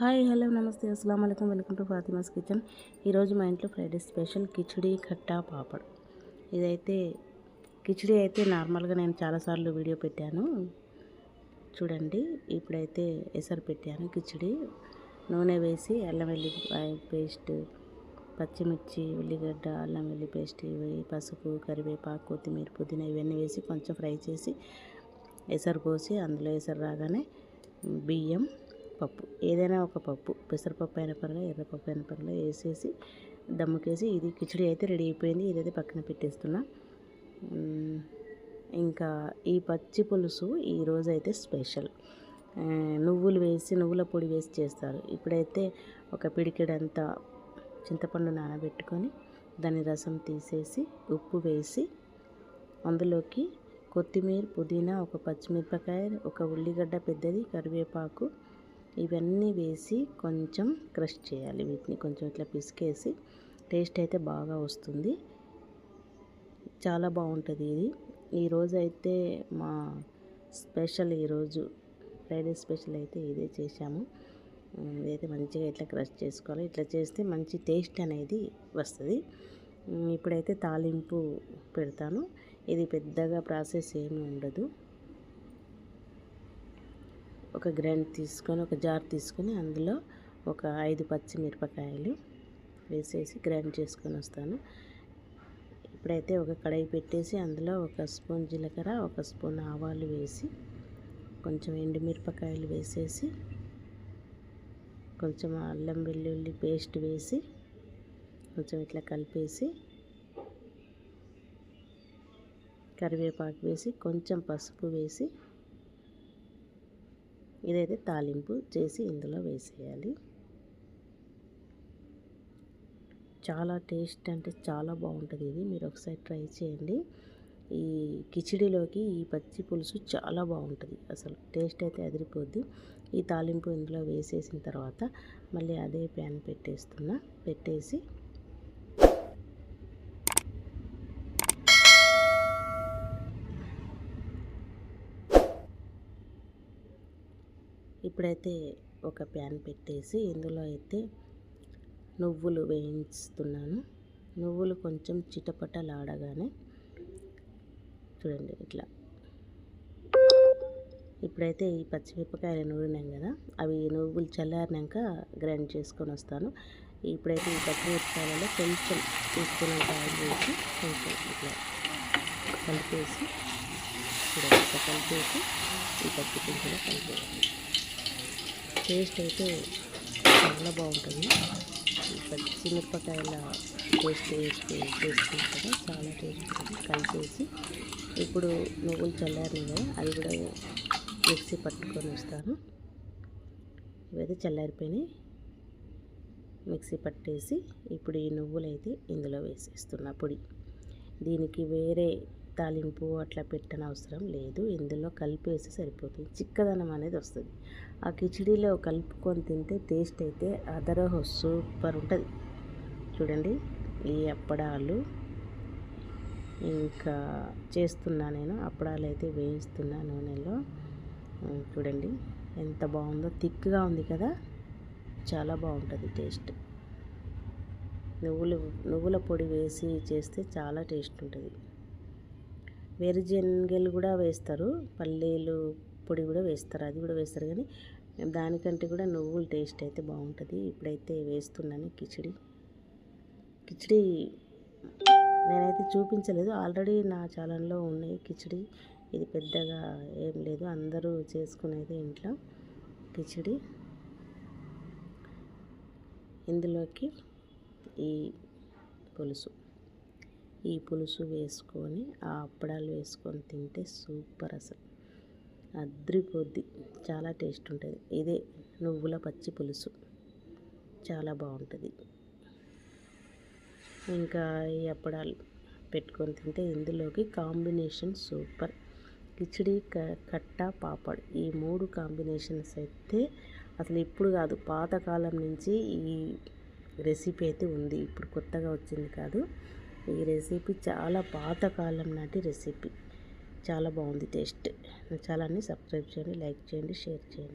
Hi hello నమస్తే. అస్సలం అయికం వెల్కమ్ టు ఫాతిమాస్ కిచెన్. ఈరోజు మా ఇంట్లో ఫ్రైడే స్పెషల్ కిచిడి కట్టా పాపడ్. ఇదైతే కిచిడి అయితే నార్మల్గా నేను చాలాసార్లు వీడియో పెట్టాను. చూడండి ఇప్పుడైతే ఎసరు పెట్టాను కిచిడి. నూనె వేసి అల్లం వెల్లిపాయ పేస్ట్ పచ్చిమిర్చి ఉల్లిగడ్డ అల్లం వెల్లి పేస్ట్ ఇవి పసుపు కరివేపాకు కొత్తిమీర పుదీనా ఇవన్నీ వేసి కొంచెం ఫ్రై చేసి ఎసరు పోసి అందులో ఎసరు రాగానే బియ్యం పప్పు. ఏదైనా ఒక పప్పు. పెసరపప్పు అయిన పర్లేదు ఎర్రపప్పు అయిన పర్లేదు వేసేసి దమ్ముకేసి ఇది కిచడి అయితే రెడీ అయిపోయింది. ఇదైతే పక్కన పెట్టేస్తున్నా. ఇంకా ఈ పచ్చి పులుసు ఈరోజు అయితే స్పెషల్. నువ్వులు వేసి నువ్వుల పొడి వేసి చేస్తారు. ఇప్పుడైతే ఒక పిడికిడంతా చింతపండు నానబెట్టుకొని దాని రసం తీసేసి ఉప్పు వేసి అందులోకి కొత్తిమీర పుదీనా ఒక పచ్చిమిరపకాయ ఒక ఉల్లిగడ్డ పెద్దది కరివేపాకు ఇవన్నీ వేసి కొంచెం క్రష్ చేయాలి. వీటిని కొంచెం ఇట్లా పిసికేసి టేస్ట్ అయితే బాగా వస్తుంది. చాలా బాగుంటుంది ఇది. ఈరోజు అయితే మా స్పెషల్ ఈరోజు ఫ్రైడే స్పెషల్ అయితే ఇదే చేశాము. ఇదైతే మంచిగా ఇట్లా క్రష్ చేసుకోవాలి. ఇట్లా చేస్తే మంచి టేస్ట్ అనేది వస్తుంది. ఇప్పుడైతే తాలింపు పెడతాను. ఇది పెద్దగా ప్రాసెస్ ఏమీ ఉండదు. ఒక గ్రైండ్ తీసుకొని ఒక జార్ తీసుకొని అందులో ఒక ఐదు పచ్చిమిరపకాయలు వేసేసి గ్రైండ్ చేసుకొని వస్తాను. ఇప్పుడైతే ఒక కడాయి పెట్టేసి అందులో ఒక స్పూన్ జీలకర్ర ఒక స్పూన్ ఆవాలు వేసి కొంచెం ఎండుమిరపకాయలు వేసేసి కొంచెం అల్లం వెల్లుల్లి పేస్ట్ వేసి కొంచెం ఇట్లా కలిపేసి కరివేపాకు వేసి కొంచెం పసుపు వేసి ఇదైతే తాలింపు చేసి ఇందులో వేసేయాలి. చాలా టేస్ట్ అంటే చాలా బాగుంటుంది ఇది. మీరు ఒకసారి ట్రై చేయండి. ఈ కిచిడిలోకి ఈ పచ్చి పులుసు చాలా బాగుంటుంది. అసలు టేస్ట్ అయితే అదిరిపోద్ది. ఈ తాలింపు ఇందులో వేసేసిన తర్వాత మళ్ళీ అదే ప్యాన్ పెట్టేస్తున్నా పెట్టేసి ఇప్పుడైతే ఒక ప్యాన్ పెట్టేసి ఇందులో అయితే నువ్వులు వేయిస్తున్నాను. నువ్వులు కొంచెం చిటపటలాడగానే చూడండి ఇట్లా. ఇప్పుడైతే ఈ పచ్చిమిరపకాయలు నూరినాం కదా అవి నువ్వులు చల్లారినాక గ్రైండ్ చేసుకొని వస్తాను. ఇప్పుడైతే ఈ పచ్చిమిరపకాయలలో కొంచెం తీసుకున్న ఆయిల్ వేసి కొంచెం ఇట్లా కలిపేసి చూడండి కలిపేసి ఈ పచ్చి పులుసులో కలిపేయాలి. టేస్ట్ అయితే చాలా బాగుంటుంది. పచ్చిమిరపకాయల టేస్ట్ వేసి చేసుకుంటే కదా చాలా టేస్ట్ ఉంటుంది. కలిపేసి ఇప్పుడు నువ్వులు చల్లారు కదా అది కూడా మిక్సీ పట్టుకొని వస్తాను. ఇవైతే చల్లారిపోయినాయి. మిక్సీ పట్టేసి ఇప్పుడు ఈ నువ్వులైతే ఇందులో వేసేస్తున్నా పొడి. దీనికి వేరే తాలింపు అట్లా పెట్టని అవసరం లేదు. ఇందులో కలిపేసి సరిపోతుంది. చిక్కదనం అనేది వస్తుంది. ఆ కిచిడీలో కలుపుకొని తింటే టేస్ట్ అయితే అదరహో సూపర్ ఉంటుంది. చూడండి ఈ అప్పడాలు. ఇంకా చేస్తున్నా నేను. అప్పడాలు అయితే వేయిస్తున్నా నూనెలో. చూడండి ఎంత బాగుందో. థిక్గా ఉంది కదా? చాలా బాగుంటుంది టేస్ట్ నువ్వులు నువ్వుల పొడి వేసి చేస్తే చాలా టేస్ట్ ఉంటుంది. వేరుజనగలు కూడా వేస్తారు. పల్లీలు పొడి కూడా వేస్తారు. అది కూడా వేస్తారు. కానీ దానికంటే కూడా నువ్వుల టేస్ట్ అయితే బాగుంటుంది. ఇప్పుడైతే వేస్తున్నాను కిచిడి. కిచిడి నేనైతే చూపించలేదు. ఆల్రెడీ నా ఛానల్లో ఉన్నాయి కిచిడి. ఇది పెద్దగా ఏం లేదు. అందరూ చేసుకునేది ఇంట్లో కిచిడి. ఇందులోకి ఈ పులుసు. ఈ పులుసు వేసుకొని ఆ అప్పడాలు వేసుకొని తింటే సూపర్ అసలు. అద్రిపోద్ది. చాలా టేస్ట్ ఉంటుంది. ఇదే నువ్వుల పచ్చి పులుసు. చాలా బాగుంటుంది. ఇంకా ఈ అప్పడాలు పెట్టుకొని తింటే ఇందులోకి కాంబినేషన్ సూపర్. కిచిడి కట్ట పాపడ్. ఈ మూడు కాంబినేషన్స్ అయితే అసలు ఇప్పుడు కాదు పాతకాలం నుంచి ఈ రెసిపీ అయితే ఉంది. ఇప్పుడు కొత్తగా వచ్చింది కాదు. ఈ రెసిపీ చాలా పాతకాలం నాటి రెసిపీ. చాలా బాగుంది టేస్ట్. చాలా సబ్స్క్రైబ్ చేయండి లైక్ చేయండి షేర్ చేయండి.